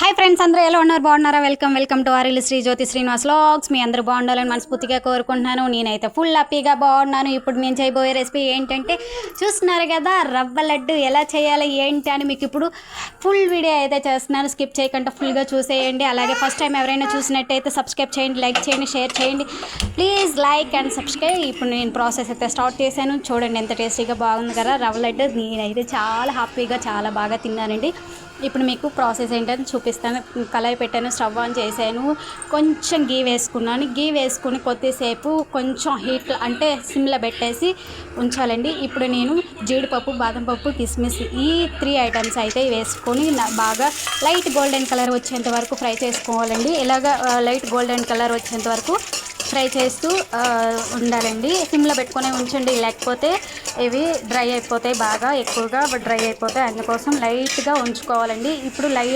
Hi friends అందరూ ఎలా ఉన్నారు? బాగున్నారా? వెల్కమ్ వెల్కమ్ టు ఆరిల్ శ్రీ జ్యోతి శ్రీనివాస్ లాగ్స్ మీ అందరూ బాగుండాలని మనస్ఫూర్తిగా కోరుకుంటున్నాను. నేనైతే ఫుల్ హ్యాపీగా బాగున్నాను. ఇప్పుడు నేను చేయబోయే రెసిపీ ఏంటంటే చూస్తున్నారు కదా రవ్వ లడ్డు ఎలా చేయాలి ఏంటి అని మీకు ఇప్పుడు ఫుల్ వీడియో అయితే చేస్తున్నాను. స్కిప్ చేయకుండా ఫుల్గా చూసేయండి. అలాగే ఫస్ట్ టైం ఎవరైనా చూసినట్టయితే సబ్స్క్రైబ్ చేయండి లైక్ చేయండి షేర్ చేయండి. ప్లీజ్ లైక్ అండ్ సబ్స్క్రైబ్ ఇప్పుడు నేను ప్రాసెస్ అయితే స్టార్ట్ చేశాను. చూడండి ఎంత టేస్టీగా బాగుంది కదా రవ్వ లడ్డు. నేనైతే చాలా హ్యాపీగా చాలా బాగా తిన్నానండి. ఇప్పుడు మీకు ప్రాసెస్ ఏంటని చూపిస్తాను కళాయి పెట్టాను స్టవ్ ఆన్ చేశాను కొంచెం గీ వేసుకున్నాను. గీ వేసుకుని కొద్దిసేపు కొంచెం హీట్ అంటే సిమ్లో పెట్టేసి ఉంచాలండి. ఇప్పుడు నేను జీడిపప్పు బాదం పప్పు కిస్మిస్ ఈ త్రీ ఐటమ్స్ అయితే వేసుకొని బాగా లైట్ గోల్డెన్ కలర్ వచ్చేంత వరకు ఫ్రై చేసుకోవాలండి. ఇలాగ లైట్ గోల్డెన్ కలర్ వచ్చేంత వరకు ఫ్రై చేస్తూ ఉండాలండి. సిమ్లో పెట్టుకొని ఉంచండి. లేకపోతే ఇవి డ్రై అయిపోతాయి బాగా ఎక్కువగా డ్రై అయిపోతాయి. అందుకోసం లైట్గా ఉంచుకోవాలండి. ఇప్పుడు లై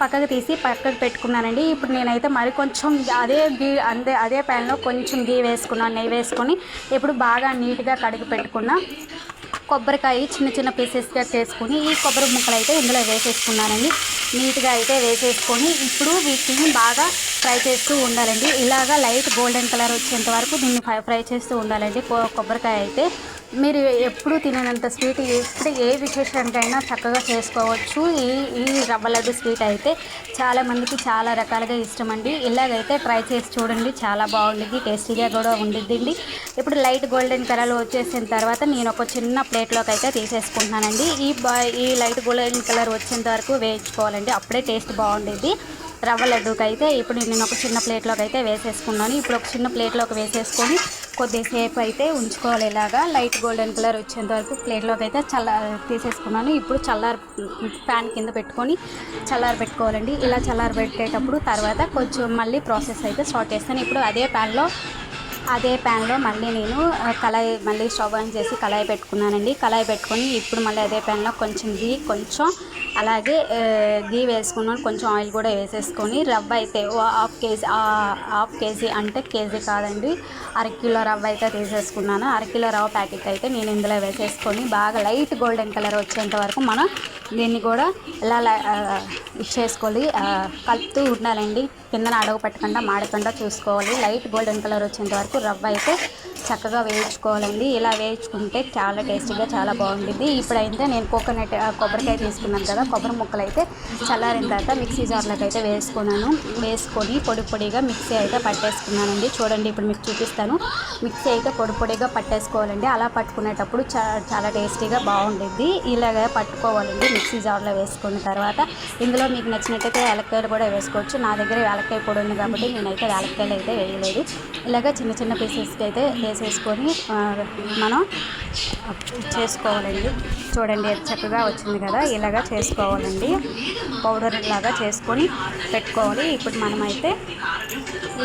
పక్కకు తీసి పక్కకు పెట్టుకున్నానండి. ఇప్పుడు నేనైతే మరి కొంచెం అదే గీ అదే అదే ప్యాన్లో కొంచెం గీ వేసుకున్నాను నెయ్యి వేసుకొని ఇప్పుడు బాగా నీట్గా కడిగి పెట్టుకున్నా కొబ్బరికాయ చిన్న చిన్న పీసెస్గా చేసుకొని ఈ కొబ్బరి ముక్కలు అయితే ఇందులో వేసేసుకున్నానండి. నీట్గా అయితే వేసేసుకొని ఇప్పుడు వీటిని బాగా ఫ్రై చేస్తూ ఉండాలండి. ఇలాగా లైట్ గోల్డెన్ కలర్ వచ్చేంత వరకు దీన్ని ఫ్రై ఫ్రై చేస్తూ ఉండాలండి. కొబ్బరికాయ అయితే మీరు ఎప్పుడు తినేంత స్వీట్ ఎప్పుడు ఏ విశేషానికైనా చక్కగా చేసుకోవచ్చు. ఈ ఈ రవ్వ లడ్డు స్వీట్ అయితే చాలామందికి చాలా రకాలుగా ఇష్టం అండి ఇలాగైతే ట్రై చేసి చూడండి. చాలా బాగుండిద్ది టేస్టీగా కూడా ఉండిద్దండి. ఇప్పుడు లైట్ గోల్డెన్ కలర్ వచ్చేసిన తర్వాత నేను ఒక చిన్న ప్లేట్లోకి అయితే తీసేసుకుంటున్నానండి. ఈ ఈ లైట్ గోల్డెన్ కలర్ వచ్చేంత వరకు వేయించుకోవాలండి. అప్పుడే టేస్ట్ బాగుండేది రవ్వ లడ్డూకి అయితే ఇప్పుడు నేను ఒక చిన్న ప్లేట్లోకి అయితే వేసేసుకున్నాను. ఇప్పుడు ఒక చిన్న ప్లేట్లోకి వేసేసుకొని కొద్దిసేపు అయితే ఉంచుకోవాలి. ఇలాగా లైట్ గోల్డెన్ కలర్ వచ్చేంత వరకు ప్లేట్లోకి అయితే చల్ల తీసేసుకున్నాను. ఇప్పుడు చల్లారి ప్యాన్ కింద పెట్టుకొని చల్లారి పెట్టుకోవాలండి. ఇలా చల్లారి పెట్టేటప్పుడు తర్వాత కొంచెం మళ్ళీ ప్రాసెస్ అయితే స్టార్ట్ చేస్తాను. ఇప్పుడు అదే ప్యాన్లో అదే ప్యాన్లో మళ్ళీ నేను కళాయి మళ్ళీ స్టవ్ ఆన్ చేసి కళాయి పెట్టుకున్నానండి. కళాయి పెట్టుకొని ఇప్పుడు మళ్ళీ అదే ప్యాన్లో కొంచెం గీ కొంచెం అలాగే గీ వేసుకున్నాను కొంచెం ఆయిల్ కూడా వేసేసుకొని రవ్వ అయితే ఓ హాఫ్ కేజీ హాఫ్ కేజీ అంటే కేజీ కాదండి అరకిలో రవ్వ అయితే తీసేసుకున్నాను. అరకిలో రవ్వ ప్యాకెట్ అయితే నేను ఇందులో వేసేసుకొని బాగా లైట్ గోల్డెన్ కలర్ వచ్చేంత వరకు మనం దీన్ని కూడా ఇలా ఇచ్చేసుకోవాలి కలుపుతూ ఉండాలండి. కిందన అడవు పెట్టకుండా మాడకుండా చూసుకోవాలి. లైట్ గోల్డెన్ కలర్ వచ్చేంత వరకు రవ్వ అయితే చక్కగా వేయించుకోవాలండి. ఇలా వేయించుకుంటే చాలా టేస్టీగా చాలా బాగుంటుంది. ఇప్పుడైతే నేను కోకోనట్ కొబ్బరికాయ తీసుకున్నాను కదా కొబ్బరి ముక్కలు అయితే చల్లారిన తర్వాత మిక్సీ జార్లోకి అయితే వేసుకున్నాను. వేసుకొని పొడి పొడిగా మిక్సీ అయితే పట్టేసుకున్నానండి. చూడండి ఇప్పుడు మీకు చూపిస్తాను. మిక్సీ అయితే పొడి పొడిగా పట్టేసుకోవాలండి. అలా పట్టుకునేటప్పుడు చా చాలా టేస్టీగా బాగుంటుంది. ఇలాగ పట్టుకోవాలండి మిక్సీ జార్లో వేసుకున్న తర్వాత. ఇందులో మీకు నచ్చినట్టయితే యాలక్కాయలు కూడా వేసుకోవచ్చు. నా దగ్గర యాలక్కాయ పొడి ఉంది కాబట్టి నేనైతే యాలక్కాయలు అయితే వేయలేదు. ఇలాగ చిన్న చిన్న పీసెస్కి అయితే వేసేసుకొని మనం చేసుకోవాలండి. చూడండి చక్కగా వచ్చింది కదా ఇలాగా చేసుకోవాలండి. పౌడర్ లాగా చేసుకొని పెట్టుకోవాలి. ఇప్పుడు మనమైతే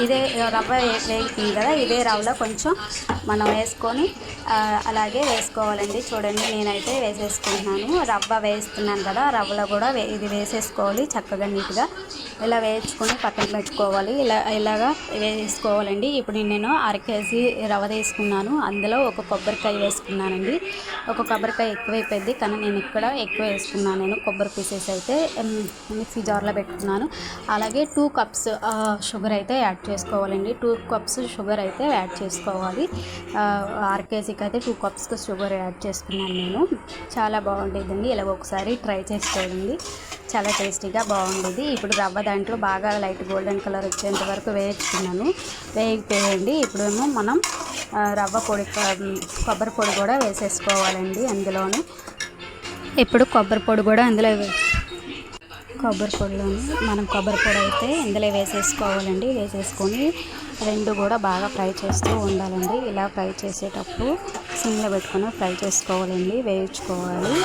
ఇదే రవ్వ వే- వేగుతుంది కదా ఇదే రవ్వలో కొంచెం మనం వేసుకొని అలాగే వేసుకోవాలండి. చూడండి నేనైతే వేసేసుకుంటున్నాను. రవ్వ వేస్తున్నాను కదా రవ్వలో కూడా ఇది వేసేసుకోవాలి చక్కగా నీట్గా. ఇలా వేయించుకొని పక్కన పెట్టుకోవాలి. ఇలా ఇలాగా వేసుకోవాలండి. ఇప్పుడు నేను అర కేజీ రవ్వ తీసుకున్నాను. అందులో ఒక కొబ్బరికాయ వేసుకున్నానండి. ఒక కొబ్బరికాయ ఎక్కువైపోయింది. కానీ నేను ఇక్కడ ఎక్కువ వేసుకున్నాను. నేను కొబ్బరి పీసెస్ అయితే మిక్సీ జార్లో పెట్టుకున్నాను. అలాగే టూ కప్స్ షుగర్ అయితే యాడ్ చేసుకోవాలండి. టూ కప్స్ షుగర్ అయితే యాడ్ చేసుకోవాలి. అర కేజీకి అయితే టూ కప్స్ షుగర్ యాడ్ చేసుకున్నాను నేను. చాలా బాగుండేదండి. ఇలా ఒకసారి ట్రై చేసుకోండి చాలా టేస్టీగా బాగుండేది. ఇప్పుడు రవ్వ దాంట్లో బాగా లైట్ గోల్డెన్ కలర్ వచ్చేంత వరకు వేయించుకున్నాను. వేగిపోయండి ఇప్పుడేమో మనం రవ్వ పొడి కొబ్బరి పొడి కూడా వేసేసుకోవాలండి అందులోనే. ఇప్పుడు కొబ్బరి పొడి కూడా అందులో కొబ్బరి పొడిలోని మనం కొబ్బరి పొడి అయితే ఇందులో వేసేసుకోవాలండి. వేసేసుకొని రెండు కూడా బాగా ఫ్రై చేస్తూ ఉండాలండి. ఇలా ఫ్రై చేసేటప్పుడు సిమ్లో పెట్టుకొని ఫ్రై చేసుకోవాలండి. వేయించుకోవాలి.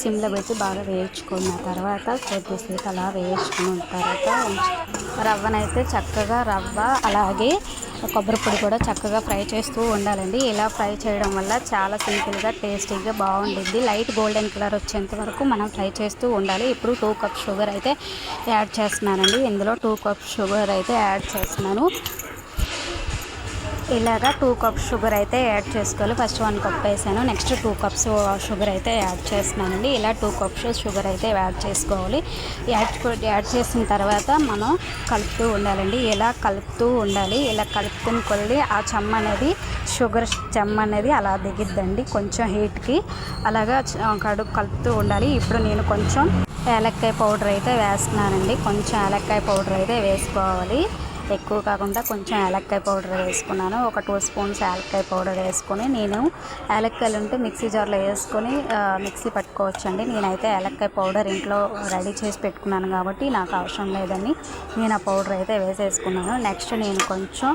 సిమ్లో పెట్టి బాగా వేయించుకున్న తర్వాత కొద్దిసేపు అలా వేయించుకున్న తర్వాత రవ్వనైతే చక్కగా రవ్వ అలాగే కొబ్బరి పొడి కూడా చక్కగా ఫ్రై చేస్తూ ఉండాలండి. ఇలా ఫ్రై చేయడం వల్ల చాలా సింపుల్గా టేస్టీగా బాగుంటుంది లైట్ గోల్డెన్ కలర్ వచ్చేంత వరకు మనం ఫ్రై చేస్తూ ఉండాలి. ఇప్పుడు టూ కప్ షుగర్ అయితే యాడ్ చేస్తున్నానండి. ఇందులో టూ కప్ షుగర్ అయితే యాడ్ చేస్తున్నాను. ఇలాగా టూ కప్స్ షుగర్ అయితే యాడ్ చేసుకోవాలి. ఫస్ట్ వన్ కప్ వేసాను. నెక్స్ట్ టూ కప్స్ షుగర్ అయితే యాడ్ చేస్తున్నానండి. ఇలా టూ కప్స్ షుగర్ అయితే యాడ్ చేసుకోవాలి. యాడ్ యాడ్ చేసిన తర్వాత మనం కలుపుతూ ఉండాలండి. ఇలా కలుపుతూ ఉండాలి. ఇలా కలుపుకుని కొద్ది ఆ చెమ్మ అనేది షుగర్ చెమ్మ అనేది అలా దిగిద్దండి. కొంచెం హీట్కి అలాగా కడుపు కడుగు కలుపుతూ ఉండాలి. ఇప్పుడు నేను కొంచెం ఏలక్కాయ పౌడర్ అయితే వేస్తున్నానండి. కొంచెం ఏలక్కాయ పౌడర్ అయితే వేసుకోవాలి. ఎక్కువ కాకుండా కొంచెం యాలక్కాయ పౌడర్ వేసుకున్నాను. ఒక టూ స్పూన్స్ యాలక్కాయ పౌడర్ వేసుకొని నేను యాలక్కాయలు ఉంటే మిక్సీ జార్లో వేసుకొని మిక్సీ పట్టుకోవచ్చండి. నేనైతే యాలక్కాయ పౌడర్ ఇంట్లో రెడీ చేసి పెట్టుకున్నాను కాబట్టి నాకు అవసరం లేదని నేను ఆ పౌడర్ అయితే వేసేసుకున్నాను. నెక్స్ట్ నేను కొంచెం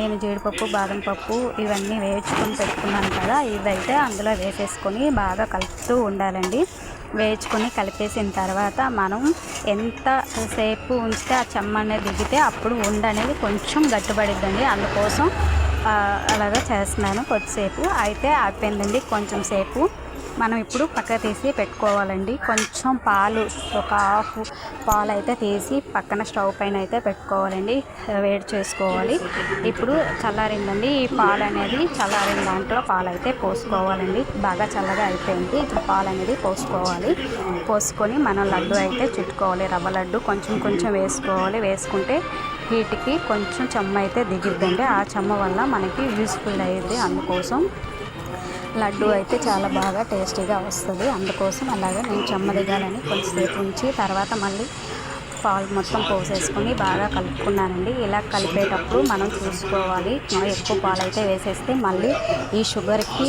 నేను జీడిపప్పు బాదం పప్పు ఇవన్నీ వేయించుకొని పెట్టుకున్నాను కదా ఇవైతే అందులో వేసేసుకొని బాగా కలుపుతూ ఉండాలండి. వేయించుకొని కలిపేసిన తర్వాత మనం ఎంత సేపు ఉంచితే ఆ చెమ్మ అనేది దిగితే అప్పుడు ఉండ అనేది కొంచెం గట్టిపడిద్దండి అందుకోసం అలాగా చేస్తున్నాను కొద్దిసేపు. అయితే అయిపోయిందండి కొంచెం సేపు మనం ఇప్పుడు పక్క తీసి పెట్టుకోవాలండి. కొంచెం పాలు ఒక హాఫ్ పాలు అయితే తీసి పక్కన స్టవ్ పైన అయితే పెట్టుకోవాలండి. వేడి చేసుకోవాలి. ఇప్పుడు చల్లారిందండి. ఈ పాలు అనేది చల్లారిన దాంట్లో పాలు అయితే పోసుకోవాలండి. బాగా చల్లగా అయిపోయింది. ఇప్పుడు పాలు అనేది పోసుకోవాలి. పోసుకొని మనం లడ్డు అయితే చుట్టుకోవాలి. రవ్వ లడ్డు కొంచెం కొంచెం వేసుకోవాలి. వేసుకుంటే వీటికి కొంచెం చెమ్మ అయితే దిగిద్దండి. ఆ చెమ్మ వల్ల మనకి యూస్ఫుల్ అయ్యింది అందుకోసం లడ్డు అయితే చాలా బాగా టేస్టీగా వస్తుంది. అందుకోసం అలాగే నేను చెమ్మ దిగాలని కొంచెంసేపు ఉంచి తర్వాత మళ్ళీ పాలు మొత్తం పోసేసుకొని బాగా కలుపుకున్నానండి. ఇలా కలిపేటప్పుడు మనం చూసుకోవాలి. ఎక్కువ పాలు అయితే వేసేస్తే మళ్ళీ ఈ షుగర్కి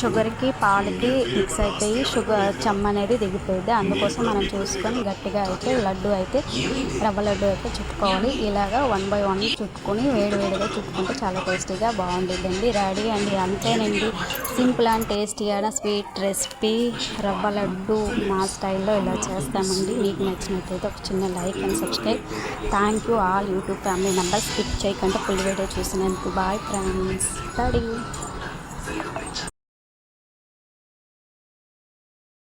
షుగర్కి పాలకి మిక్స్ అయిపోయి షుగర్ చెమ్మ అనేది దిగిపోయింది అందుకోసం మనం చూసుకొని గట్టిగా అయితే లడ్డు అయితే రవ్వ లడ్డు అయితే చుట్టుకోవాలి. ఇలాగా వన్ బై వన్ చుట్టుకొని వేడి వేడిగా చుట్టుకుంటే చాలా టేస్టీగా బాగుంటుందండి. రెడీ అండి. అంతేనండి. సింపుల్ అండ్ టేస్టీ అయిన స్వీట్ రెసిపీ. రవ్వ లడ్డు మా స్టైల్లో ఇలా చేస్తామండి. మీకు నచ్చినట్లయితే ఒక చిన్న like and subscribe. Thank you all YouTube family members skip చేయకుండా ఫుల్ వీడియో చూసినందుకు బాయ్ ఫ్రెండ్స్ స్టడీ